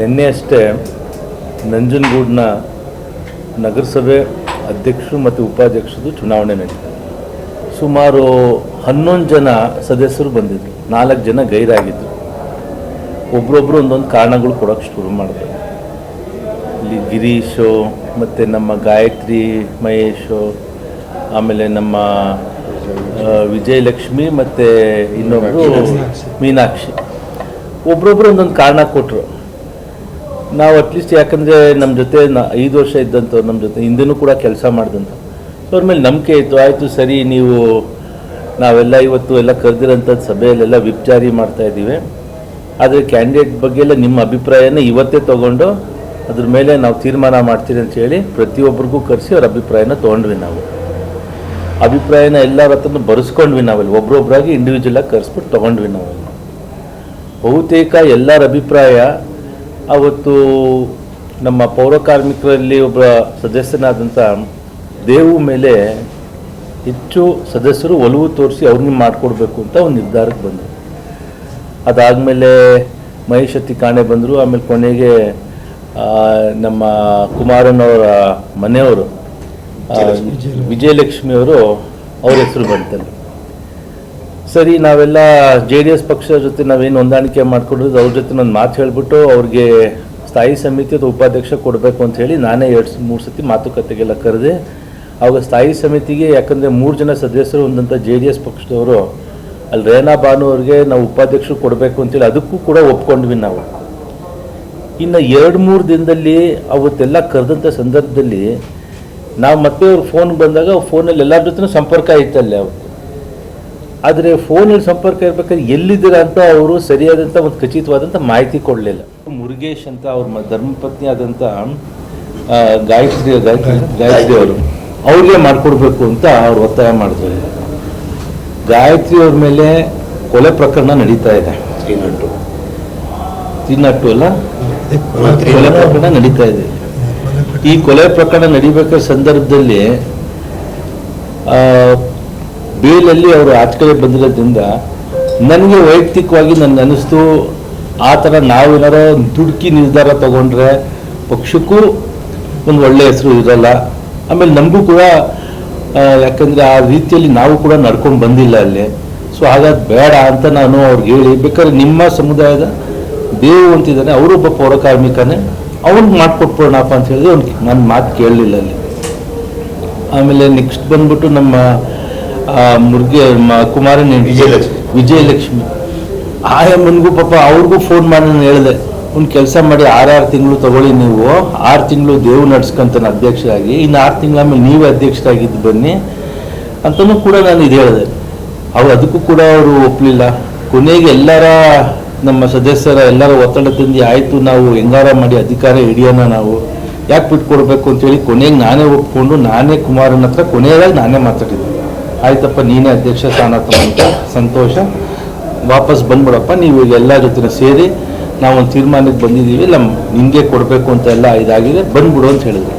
ನಿನ್ನೆ ಅಷ್ಟೇ ನಂಜನಗೂಡಿನ ನಗರಸಭೆ ಅಧ್ಯಕ್ಷರು ಮತ್ತು ಉಪಾಧ್ಯಕ್ಷರದು ಚುನಾವಣೆ ನಡೆಯಿತು ಸುಮಾರು ಹನ್ನೊಂದು ಜನ ಸದಸ್ಯರು ಬಂದಿದ್ರು. ನಾಲ್ಕು ಜನ ಗೈರಾಗಿದ್ದರು ಒಬ್ರೊಬ್ರು ಒಂದೊಂದು ಕಾರಣಗಳು ಕೊಡೋಕ್ಕೆ ಶುರು ಮಾಡಿದ್ರು. ಇಲ್ಲಿ ಗಿರೀಶು ಮತ್ತು ನಮ್ಮ ಗಾಯತ್ರಿ ಮಹೇಶು ಆಮೇಲೆ ನಮ್ಮ ವಿಜಯಲಕ್ಷ್ಮಿ ಮತ್ತು ಇನ್ನೊಬ್ಬರು ಮೀನಾಕ್ಷಿ. ಒಬ್ರೊಬ್ರು ಒಂದೊಂದು ಕಾರಣ ಕೊಟ್ಟರು ನಾವು ಅಟ್ಲೀಸ್ಟ್ ಯಾಕಂದರೆ ನಮ್ಮ ಜೊತೆ ನ ಐದು ವರ್ಷ ಇದ್ದಂಥವ್ರು ನಮ್ಮ ಜೊತೆ, ಹಿಂದೆನೂ ಕೂಡ ಕೆಲಸ ಮಾಡಿದಂಥ ಅವ್ರ ಮೇಲೆ ನಂಬಿಕೆ ಇತ್ತು, ಆಯಿತು ಸರಿ, ನೀವು ನಾವೆಲ್ಲ ಇವತ್ತು ಎಲ್ಲ ಕರೆದಿರೋಂಥದ್ದು ಸಭೆಯಲ್ಲೆಲ್ಲ ವಿಪ್ ಮಾಡ್ತಾ ಇದ್ದೀವಿ. ಆದರೆ ಕ್ಯಾಂಡಿಡೇಟ್ ಬಗ್ಗೆ ಎಲ್ಲ ನಿಮ್ಮ ಅಭಿಪ್ರಾಯನ ಇವತ್ತೇ ತೊಗೊಂಡು ಅದ್ರ ಮೇಲೆ ನಾವು ತೀರ್ಮಾನ ಮಾಡ್ತೀರಿ ಅಂತ ಹೇಳಿ ಪ್ರತಿಯೊಬ್ಬರಿಗೂ ಕರೆಸಿ ಅವ್ರ ಅಭಿಪ್ರಾಯನ ತೊಗೊಂಡ್ವಿ ನಾವು. ಅಭಿಪ್ರಾಯನ ಎಲ್ಲರ ಹತ್ರನೂ ಬರೆಸ್ಕೊಂಡ್ವಿ ನಾವಲ್ಲಿ, ಒಬ್ರೊಬ್ರಾಗಿ ಇಂಡಿವಿಜುವಲಾಗಿ ಕರೆಸ್ಬಿಟ್ಟು ತೊಗೊಂಡ್ವಿ ನಾವು. ಬಹುತೇಕ ಎಲ್ಲರ ಅಭಿಪ್ರಾಯ ಅವತ್ತು ನಮ್ಮ ಪೌರ ಕಾರ್ಮಿಕರಲ್ಲಿ ಒಬ್ಬ ಸದಸ್ಯನಾದಂಥ ದೇವು ಮೇಲೆ ಹೆಚ್ಚು ಸದಸ್ಯರು ಒಲವು ತೋರಿಸಿ ಅವ್ರನ್ನ ಮಾಡಿಕೊಡ್ಬೇಕು ಅಂತ ಒಂದು ನಿರ್ಧಾರಕ್ಕೆ ಬಂದರು ಅದಾದಮೇಲೆ ಮಹೇಶ್ ಅತಿ ಕಾಣೆ ಬಂದರು ಆಮೇಲೆ ಕೊನೆಗೆ ನಮ್ಮ ಕುಮಾರನವರ ಮನೆಯವರು ವಿಜಯಲಕ್ಷ್ಮಿಯವರು ಅವ್ರ ಹೆಸರು ಬಂತಲ್ಲಿ. ಸರಿ, ನಾವೆಲ್ಲ ಜೆ ಡಿ ಎಸ್ ಪಕ್ಷದ ಜೊತೆ ನಾವೇನು ಹೊಂದಾಣಿಕೆ ಮಾಡ್ಕೊಂಡಿರೋದು, ಅವ್ರ ಜೊತೆ ಒಂದು ಮಾತು ಹೇಳಿಬಿಟ್ಟು ಅವ್ರಿಗೆ ಸ್ಥಾಯಿ ಸಮಿತಿ ಅಥವಾ ಉಪಾಧ್ಯಕ್ಷ ಕೊಡಬೇಕು ಅಂತ ಹೇಳಿ ನಾನೇ ಎರಡು ಮೂರು ಸತಿ ಮಾತುಕತೆಗೆಲ್ಲ ಕರೆದೆ. ಅವಾಗ ಸ್ಥಾಯಿ ಸಮಿತಿಗೆ ಯಾಕಂದರೆ ಮೂರು ಜನ ಸದಸ್ಯರು ಒಂದಂಥ ಜೆ ಡಿ ಎಸ್ ಪಕ್ಷದವರು, ಅಲ್ಲಿ ರೇನಾ ಬಾನು ಅವ್ರಿಗೆ ನಾವು ಉಪಾಧ್ಯಕ್ಷರು ಕೊಡಬೇಕು ಅಂತೇಳಿ ಅದಕ್ಕೂ ಕೂಡ ಒಪ್ಕೊಂಡ್ವಿ ನಾವು. ಇನ್ನು ಎರಡು ಮೂರು ದಿನದಲ್ಲಿ ಅವತ್ತೆಲ್ಲ ಕರೆದಂಥ ಸಂದರ್ಭದಲ್ಲಿ ನಾವು ಮತ್ತೆ ಅವ್ರ ಫೋನ್ ಬಂದಾಗ ಫೋನಲ್ಲಿ ಎಲ್ಲರ ಜೊತೆ ಸಂಪರ್ಕ ಇತ್ತಲ್ಲೇ ಅವತ್ತು ಆದರೆ ಫೋನಲ್ಲಿ ಸಂಪರ್ಕ ಇರಬೇಕಾದ್ರೆ ಎಲ್ಲಿದ್ದೀರಾ ಅಂತ ಅವರು ಸರಿಯಾದಂಥ ಒಂದು ಖಚಿತವಾದಂಥ ಮಾಹಿತಿ ಕೊಡಲಿಲ್ಲ. ಮುರುಗೇಶ್ ಅಂತ ಅವ್ರ ಮ- ಧರ್ಮಪತ್ನಿ ಆದಂಥ ಗಾಯತ್ರಿ ಗಾಯತ್ರಿ ಗಾಯತ್ರಿ ಅವರು ಅವ್ರಿಗೆ ಮಾಡಿಕೊಡ್ಬೇಕು ಅಂತ ಅವ್ರು ಒತ್ತಾಯ ಮಾಡಿದ್ರು. ಗಾಯತ್ರಿ ಅವ್ರ ಮೇಲೆ ಕೊಲೆ ಪ್ರಕರಣ ನಡೀತಾ ಇದೆ. ತಿನ್ನಟ್ಟು. ಅಲ್ಲ? ಕೊಲೆ ಪ್ರಕರಣ ನಡೀತಾ ಇದೆ. ಈ ಕೊಲೆ ಪ್ರಕರಣ ನಡಿಬೇಕಾದ ಸಂದರ್ಭದಲ್ಲಿ ಆ, ಬೇಲಲ್ಲಿ ಅವರು ಆಚೆಕಡೆ ಬಂದಿರೋದ್ರಿಂದ ನನಗೆ ವೈಯಕ್ತಿಕವಾಗಿ ನನಗೆ ಅನಿಸ್ತು ಆ ಥರ ನಾವೇನಾರೋ ದುಡುಕಿ ನಿರ್ಧಾರ ತಗೊಂಡ್ರೆ ಪಕ್ಷಕ್ಕೂ ಒಂದು ಒಳ್ಳೆಯ ಹೆಸರು ಇರಲ್ಲ. ಆಮೇಲೆ ನಮಗೂ ಕೂಡ ಯಾಕಂದರೆ ಆ ರೀತಿಯಲ್ಲಿ ನಾವು ಕೂಡ ನಡ್ಕೊಂಡು ಬಂದಿಲ್ಲ ಅಲ್ಲಿ. ಸೊ ಹಾಗಾಗಿ ಬೇಡ ಅಂತ ನಾನು ಅವ್ರಿಗೆ ಹೇಳಿ, ಬೇಕಾದ್ರೆ ನಿಮ್ಮ ಸಮುದಾಯದ ದೇವು ಅಂತಿದ್ದಾನೆ ಅವರೊಬ್ಬ ಪೌರ ಕಾರ್ಮಿಕನೇ, ಅವ್ನಿಗೆ ಮಾಡಿಕೊಟ್ಬಿಡೋಣಪ್ಪ ಅಂತ ಹೇಳಿದ್ರೆ ಅವ್ನಿಗೆ ನನ್ನ ಮಾತು ಕೇಳಲಿಲ್ಲ ಅಲ್ಲಿ. ಆಮೇಲೆ ನೆಕ್ಸ್ಟ್ ಬಂದ್ಬಿಟ್ಟು ನಮ್ಮ ಮುರ್ಗೆ ಕುಮಾರ ಕುಮಾರನ್ ವಿಜಯಲಕ್ಷ್ಮಿ. ವಿಜಯಲಕ್ಷ್ಮಿ. ಆಯಮ್ಮನಿಗೂ ಪಾಪ ಅವ್ರಿಗೂ ಫೋನ್ ಮಾಡಿ ನಾನು ಹೇಳಿದೆ. ಒಂದು ಕೆಲಸ ಮಾಡಿ ಆರಾರು ತಿಂಗಳು ತಗೊಳ್ಳಿ ನೀವು. ಆರು ತಿಂಗಳು ದೇವ್ರು ನಡ್ಸ್ಕೊಂತಾನೆ ಅಧ್ಯಕ್ಷರಾಗಿ. ಇನ್ನು ಆರು ತಿಂಗಳ ಆಮೇಲೆ ನೀವೇ ಅಧ್ಯಕ್ಷರಾಗಿದ್ದು ಬನ್ನಿ ಅಂತಲೂ ಕೂಡ ನಾನು ಇದು ಹೇಳಿದೆ. ಅವ್ರು ಅದಕ್ಕೂ ಕೂಡ ಅವರು ಒಪ್ಪಲಿಲ್ಲ ಕೊನೆಗೆ ಎಲ್ಲರ ನಮ್ಮ ಸದಸ್ಯರ ಎಲ್ಲರ ಒತ್ತಡ ತಂದು ಆಯಿತು ನಾವು ಹೆಂಗಾರ ಮಾಡಿ ಅಧಿಕಾರ ಹಿಡಿಯೋಣ ನಾವು. ಯಾಕೆ ಬಿಟ್ಕೊಡ್ಬೇಕು ಅಂತೇಳಿ ಕೊನೆಗೆ ನಾನೇ ಒಪ್ಕೊಂಡು ನಾನೇ ಕುಮಾರನ ಹತ್ರ ಕೊನೆಯದಾಗಿ ನಾನೇ ಮಾತಾಡಿದ್ದೆ. ಆಯ್ತಪ್ಪ, ನೀನೇ ಅಧ್ಯಕ್ಷ ಸ್ಥಾನ ತಗೊಂತ ಸಂತೋಷ. ವಾಪಸ್ ಬಂದ್ಬಿಡಪ್ಪ, ನೀವು ಈಗ ಎಲ್ಲ ಜೊತೆ ಸೇರಿ ನಾವೊಂದು ತೀರ್ಮಾನಕ್ಕೆ ಬಂದಿದ್ದೀವಿ ನಮ್ಮ ನಿಮಗೆ ಕೊಡಬೇಕು ಅಂತ ಎಲ್ಲ ಇದಾಗಿದೆ, ಬಂದ್ಬಿಡು ಅಂತ ಹೇಳಿದ್ರು.